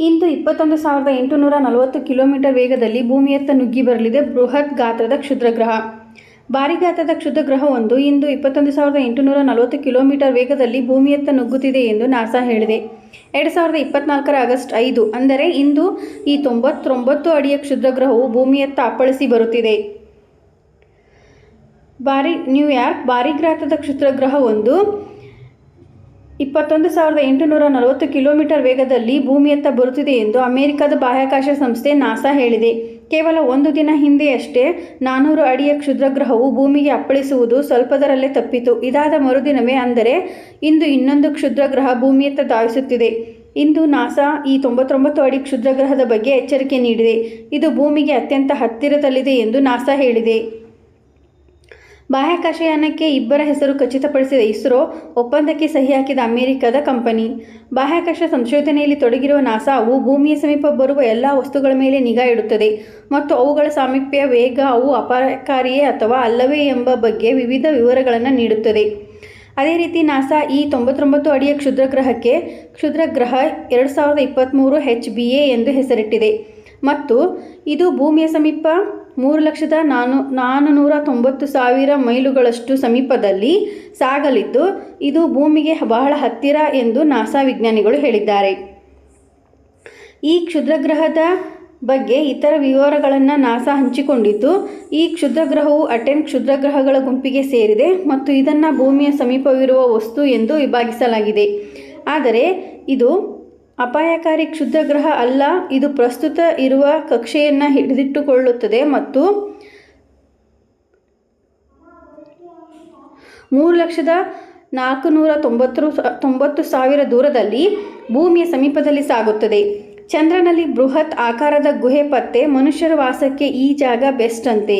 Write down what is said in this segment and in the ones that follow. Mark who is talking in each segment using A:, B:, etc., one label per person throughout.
A: ಇಂದು ಇಪ್ಪತ್ತೊಂದು ಸಾವಿರದ ಎಂಟುನೂರ ನಲವತ್ತು ಕಿಲೋಮೀಟರ್ ವೇಗದಲ್ಲಿ ಭೂಮಿಯತ್ತ ನುಗ್ಗಿ ಬರಲಿದೆ ಬೃಹತ್ ಗಾತ್ರದ ಕ್ಷುದ್ರಗ್ರಹ. ಭಾರಿ ಗಾತ್ರದ ಕ್ಷುದ್ರಗ್ರಹವೊಂದು ಇಂದು ಇಪ್ಪತ್ತೊಂದು ಸಾವಿರದ ಎಂಟುನೂರ ನಲವತ್ತು ಕಿಲೋಮೀಟರ್ ವೇಗದಲ್ಲಿ ಭೂಮಿಯತ್ತ ನುಗ್ಗುತ್ತಿದೆ ಎಂದು ನಾಸಾ ಹೇಳಿದೆ. ಎರಡು ಸಾವಿರದ ಇಪ್ಪತ್ನಾಲ್ಕರ ಆಗಸ್ಟ್ ಐದು, ಅಂದರೆ ಇಂದು ಈ ತೊಂಬತ್ತೊಂಬತ್ತು ಅಡಿಯ ಕ್ಷುದ್ರಗ್ರಹವು ಭೂಮಿಯತ್ತ ಅಪ್ಪಳಿಸಿ ಬರುತ್ತಿದೆ. ಭಾರಿ, ನ್ಯೂಯಾರ್ಕ್ ಭಾರಿ ಗಾತ್ರದ ಕ್ಷುದ್ರಗ್ರಹವೊಂದು ಇಪ್ಪತ್ತೊಂದು ಸಾವಿರದ ಎಂಟುನೂರ ನಲವತ್ತು ಕಿಲೋಮೀಟರ್ ವೇಗದಲ್ಲಿ ಭೂಮಿಯತ್ತ ಬರುತ್ತಿದೆ ಎಂದು ಅಮೆರಿಕದ ಬಾಹ್ಯಾಕಾಶ ಸಂಸ್ಥೆ ನಾಸಾ ಹೇಳಿದೆ. ಕೇವಲ ಒಂದು ದಿನ ಹಿಂದೆಯಷ್ಟೇ ನಾನೂರು ಅಡಿಯ ಕ್ಷುದ್ರಗ್ರಹವು ಭೂಮಿಗೆ ಅಪ್ಪಳಿಸುವುದು ಸ್ವಲ್ಪದರಲ್ಲೇ ತಪ್ಪಿತು. ಇದಾದ ಮರುದಿನವೇ ಅಂದರೆ ಇಂದು ಇನ್ನೊಂದು ಕ್ಷುದ್ರಗ್ರಹ ಭೂಮಿಯತ್ತ ಧಾವಿಸುತ್ತಿದೆ. ಇಂದು ನಾಸಾ ಈ ತೊಂಬತ್ತೊಂಬತ್ತು ಅಡಿ ಕ್ಷುದ್ರಗ್ರಹದ ಬಗ್ಗೆ ಎಚ್ಚರಿಕೆ ನೀಡಿದೆ. ಇದು ಭೂಮಿಗೆ ಅತ್ಯಂತ ಹತ್ತಿರದಲ್ಲಿದೆ ಎಂದು ನಾಸಾ ಹೇಳಿದೆ. ಬಾಹ್ಯಾಕಾಶಯಾನಕ್ಕೆ ಇಬ್ಬರ ಹೆಸರು ಖಚಿತಪಡಿಸಿದ. ಇಸ್ರೋ ಒಪ್ಪಂದಕ್ಕೆ ಸಹಿ ಹಾಕಿದ ಅಮೆರಿಕದ ಕಂಪನಿ. ಬಾಹ್ಯಾಕಾಶ ಸಂಶೋಧನೆಯಲ್ಲಿ ತೊಡಗಿರುವ ನಾಸಾವು ಭೂಮಿಯ ಸಮೀಪ ಬರುವ ಎಲ್ಲ ವಸ್ತುಗಳ ಮೇಲೆ ನಿಗಾ ಇಡುತ್ತದೆ ಮತ್ತು ಅವುಗಳ ಸಾಮೀಪ್ಯ ವೇಗ ಅವು ಅಪಾಯಕಾರಿಯೇ ಅಥವಾ ಅಲ್ಲವೇ ಎಂಬ ಬಗ್ಗೆ ವಿವಿಧ ವಿವರಗಳನ್ನು ನೀಡುತ್ತದೆ. ಅದೇ ರೀತಿ ನಾಸಾ ಈ ತೊಂಬತ್ತೊಂಬತ್ತು ಅಡಿಯ ಕ್ಷುದ್ರಗ್ರಹಕ್ಕೆ ಕ್ಷುದ್ರಗ್ರಹ ಎರಡು ಸಾವಿರದ ಇಪ್ಪತ್ತ್ಮೂರು ಎಚ್ ಬಿ ಎ ಎಂದು ಹೆಸರಿಟ್ಟಿದೆ. ಮತ್ತು ಇದು ಭೂಮಿಯ ಸಮೀಪ ಮೂರು ಲಕ್ಷದ ನಾನು, ನಾನ್ನೂರ ತೊಂಬತ್ತು ಸಾವಿರ ಮೈಲುಗಳಷ್ಟು ಸಮೀಪದಲ್ಲಿ ಸಾಗಲಿದ್ದು, ಇದು ಭೂಮಿಗೆ ಬಹಳ ಹತ್ತಿರ ಎಂದು ನಾಸಾ ವಿಜ್ಞಾನಿಗಳು ಹೇಳಿದ್ದಾರೆ. ಈ ಕ್ಷುದ್ರಗ್ರಹದ ಬಗ್ಗೆ ಇತರ ವಿವರಗಳನ್ನು ನಾಸಾ ಹಂಚಿಕೊಂಡಿದ್ದು, ಈ ಕ್ಷುದ್ರಗ್ರಹವು ಅಟೆನ್ ಕ್ಷುದ್ರಗ್ರಹಗಳ ಗುಂಪಿಗೆ ಸೇರಿದೆ ಮತ್ತು ಇದನ್ನು ಭೂಮಿಯ ಸಮೀಪವಿರುವ ವಸ್ತು ಎಂದು ವಿಭಾಗಿಸಲಾಗಿದೆ. ಆದರೆ, ಇದು ಅಪಾಯಕಾರಿ ಕ್ಷುದ್ರಗ್ರಹ ಅಲ್ಲ, ಇದು ಪ್ರಸ್ತುತ ಇರುವ ಕಕ್ಷೆಯನ್ನು ಹಿಡಿದಿಟ್ಟುಕೊಳ್ಳುತ್ತದೆ ಮತ್ತು ಮೂರು ಲಕ್ಷದ ನಾಲ್ಕು ನೂರ ತೊಂಬತ್ತು ತೊಂಬತ್ತು ಸಾವಿರ ದೂರದಲ್ಲಿ ಭೂಮಿಯ ಸಮೀಪದಲ್ಲಿ ಸಾಗುತ್ತದೆ. ಚಂದ್ರನಲ್ಲಿ ಬೃಹತ್ ಆಕಾರದ ಗುಹೆ ಪತ್ತೆ ಮನುಷ್ಯರ ವಾಸಕ್ಕೆ ಈ ಜಾಗ ಬೆಸ್ಟ್ ಅಂತೆ.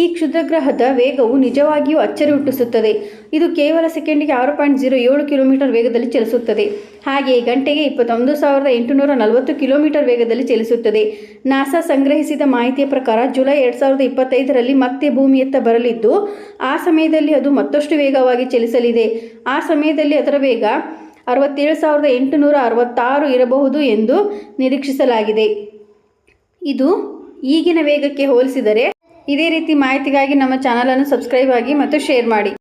A: ಈ ಕ್ಷುದ್ರಗ್ರಹದ ವೇಗವು ನಿಜವಾಗಿಯೂ ಅಚ್ಚರಿ ಹುಟ್ಟಿಸುತ್ತದೆ ಇದು ಕೇವಲ ಸೆಕೆಂಡಿಗೆ ಆರು ಪಾಯಿಂಟ್ ಜೀರೋ ಏಳು ಕಿಲೋಮೀಟರ್ ವೇಗದಲ್ಲಿ ಚಲಿಸುತ್ತದೆ. ಹಾಗೆಯೇ ಗಂಟೆಗೆ ಇಪ್ಪತ್ತೊಂದು ಸಾವಿರದ ಎಂಟುನೂರ ನಲವತ್ತು ಕಿಲೋಮೀಟರ್ ವೇಗದಲ್ಲಿ ಚಲಿಸುತ್ತದೆ. ನಾಸಾ ಸಂಗ್ರಹಿಸಿದ ಮಾಹಿತಿಯ ಪ್ರಕಾರ ಜುಲೈ ಎರಡು ಸಾವಿರದ ಇಪ್ಪತ್ತೈದರಲ್ಲಿ ಮತ್ತೆ ಭೂಮಿಯತ್ತ ಬರಲಿದ್ದು, ಆ ಸಮಯದಲ್ಲಿ ಅದು ಮತ್ತಷ್ಟು ವೇಗವಾಗಿ ಚಲಿಸಲಿದೆ. ಆ ಸಮಯದಲ್ಲಿ ಅದರ ವೇಗ ಅರವತ್ತೇಳು ಸಾವಿರದ ಎಂಟುನೂರ ಅರವತ್ತಾರು ಇರಬಹುದು ಎಂದು ನಿರೀಕ್ಷಿಸಲಾಗಿದೆ. ಇದು ಈಗಿನ ವೇಗಕ್ಕೆ ಹೋಲಿಸಿದರೆ ಇದೇ ರೀತಿ ಮಾಹಿತಿಗಾಗಿ ನಮ್ಮ ಚಾನಲನ್ನು ಸಬ್ಸ್ಕ್ರೈಬ್ ಆಗಿ ಮತ್ತು ಶೇರ್ ಮಾಡಿ.